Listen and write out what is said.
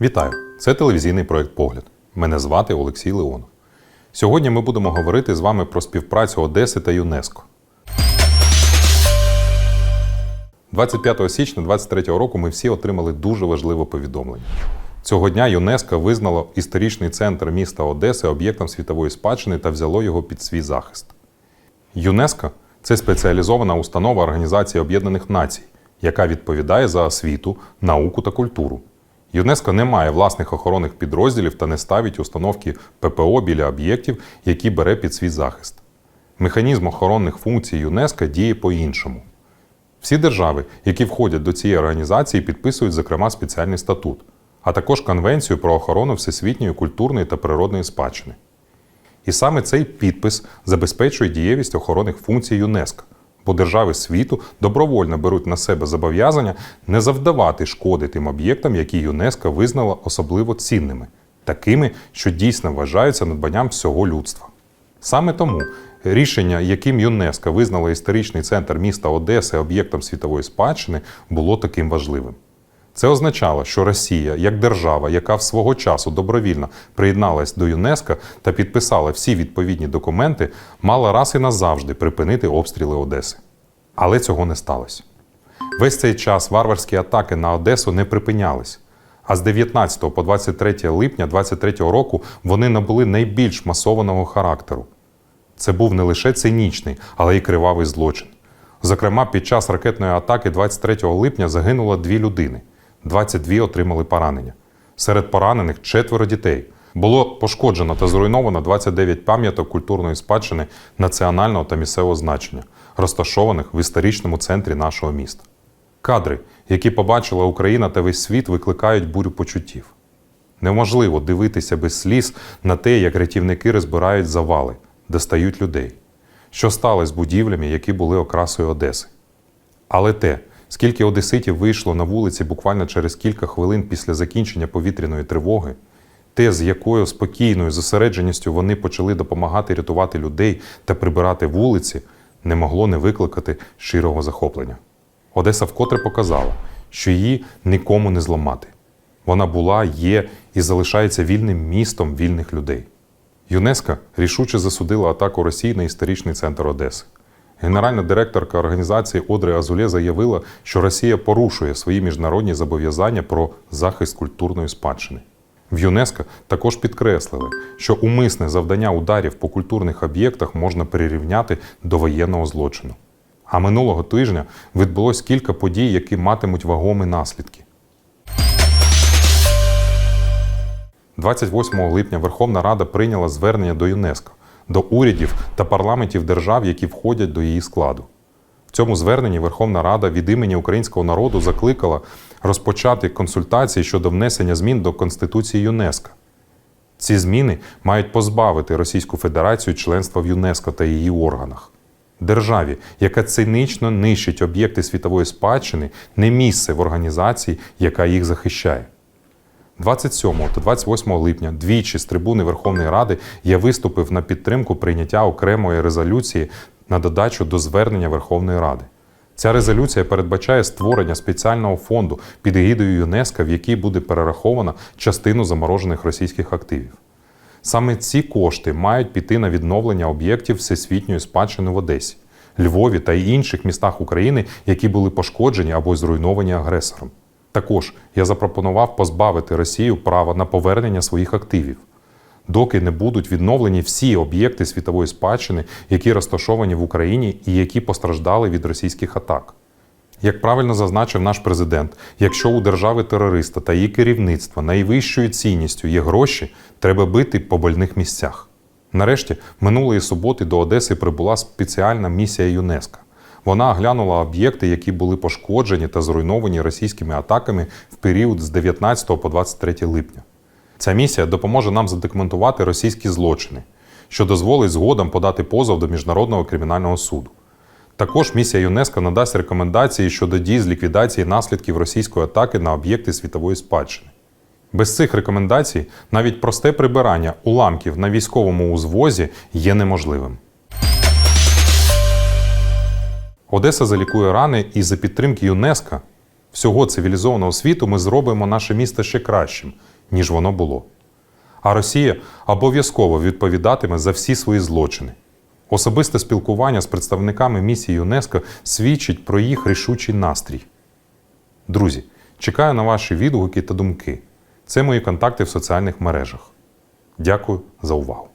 Вітаю! Це телевізійний проект Погляд. Мене звати Олексій Леонов. Сьогодні ми будемо говорити з вами про співпрацю Одеси та ЮНЕСКО. 25 січня 2023 року ми всі отримали дуже важливе повідомлення. Цього дня ЮНЕСКО визнало історичний центр міста Одеси об'єктом світової спадщини та взяло його під свій захист. ЮНЕСКО це спеціалізована установа Організації Об'єднаних Націй, яка відповідає за освіту, науку та культуру. ЮНЕСКО не має власних охоронних підрозділів та не ставить установки ППО біля об'єктів, які бере під свій захист. Механізм охоронних функцій ЮНЕСКО діє по-іншому. Всі держави, які входять до цієї організації, підписують, зокрема, спеціальний статут, а також Конвенцію про охорону всесвітньої культурної та природної спадщини. І саме цей підпис забезпечує дієвість охоронних функцій ЮНЕСКО, бо держави світу добровольно беруть на себе зобов'язання не завдавати шкоди тим об'єктам, які ЮНЕСКО визнала особливо цінними, такими, що дійсно вважаються надбанням всього людства. Саме тому рішення, яким ЮНЕСКО визнала історичний центр міста Одеси об'єктом світової спадщини, було таким важливим. Це означало, що Росія, як держава, яка в свого часу добровільно приєдналась до ЮНЕСКО та підписала всі відповідні документи, мала раз і назавжди припинити обстріли Одеси. Але цього не сталося. Весь цей час варварські атаки на Одесу не припинялись. А з 19 по 23 липня 23 року вони набули найбільш масованого характеру. Це був не лише цинічний, але й кривавий злочин. Зокрема, під час ракетної атаки 23 липня загинуло дві людини, 22 отримали поранення. Серед поранених четверо дітей. Було пошкоджено та зруйновано 29 пам'яток культурної спадщини національного та місцевого значення, розташованих в історичному центрі нашого міста. Кадри, які побачила Україна та весь світ, викликають бурю почуттів. Неможливо дивитися без сліз на те, як рятівники розбирають завали, достають людей. Що сталося з будівлями, які були окрасою Одеси. Але те, скільки одеситів вийшло на вулиці буквально через кілька хвилин після закінчення повітряної тривоги, те, з якою спокійною зосередженістю вони почали допомагати рятувати людей та прибирати вулиці, не могло не викликати щирого захоплення. Одеса вкотре показала, що її нікому не зламати. Вона була, є і залишається вільним містом вільних людей. ЮНЕСКО рішуче засудила атаку Росії на історичний центр Одеси. Генеральна директорка організації Одри Азуле заявила, що Росія порушує свої міжнародні зобов'язання про захист культурної спадщини. В ЮНЕСКО також підкреслили, що умисне завдання ударів по культурних об'єктах можна перерівняти до воєнного злочину. А минулого тижня відбулось кілька подій, які матимуть вагомі наслідки. 28 липня Верховна Рада прийняла звернення до ЮНЕСКО, до урядів та парламентів держав, які входять до її складу. В цьому зверненні Верховна Рада від імені українського народу закликала розпочати консультації щодо внесення змін до Конституції ЮНЕСКО. Ці зміни мають позбавити Російську Федерацію членства в ЮНЕСКО та її органах. Державі, яка цинично нищить об'єкти світової спадщини, не місце в організації, яка їх захищає. 27 та 28 липня двічі з трибуни Верховної Ради я виступив на підтримку прийняття окремої резолюції на додачу до звернення Верховної Ради. Ця резолюція передбачає створення спеціального фонду під егідою ЮНЕСКО, в який буде перерахована частину заморожених російських активів. Саме ці кошти мають піти на відновлення об'єктів всесвітньої спадщини в Одесі, Львові та інших містах України, які були пошкоджені або зруйновані агресором. Також я запропонував позбавити Росію права на повернення своїх активів, доки не будуть відновлені всі об'єкти світової спадщини, які розташовані в Україні і які постраждали від російських атак. Як правильно зазначив наш президент, якщо у держави терориста та її керівництва найвищою цінністю є гроші, треба бити по больних місцях. Нарешті, минулої суботи до Одеси прибула спеціальна місія ЮНЕСКО. Вона оглянула об'єкти, які були пошкоджені та зруйновані російськими атаками в період з 19 по 23 липня. Ця місія допоможе нам задокументувати російські злочини, що дозволить згодом подати позов до Міжнародного кримінального суду. Також місія ЮНЕСКО надасть рекомендації щодо дій з ліквідації наслідків російської атаки на об'єкти світової спадщини. Без цих рекомендацій навіть просте прибирання уламків на військовому узвозі є неможливим. Одеса залікує рани, і за підтримки ЮНЕСКО всього цивілізованого світу ми зробимо наше місто ще кращим, ніж воно було. А Росія обов'язково відповідатиме за всі свої злочини. Особисте спілкування з представниками місії ЮНЕСКО свідчить про їх рішучий настрій. Друзі, чекаю на ваші відгуки та думки. Це мої контакти в соціальних мережах. Дякую за увагу.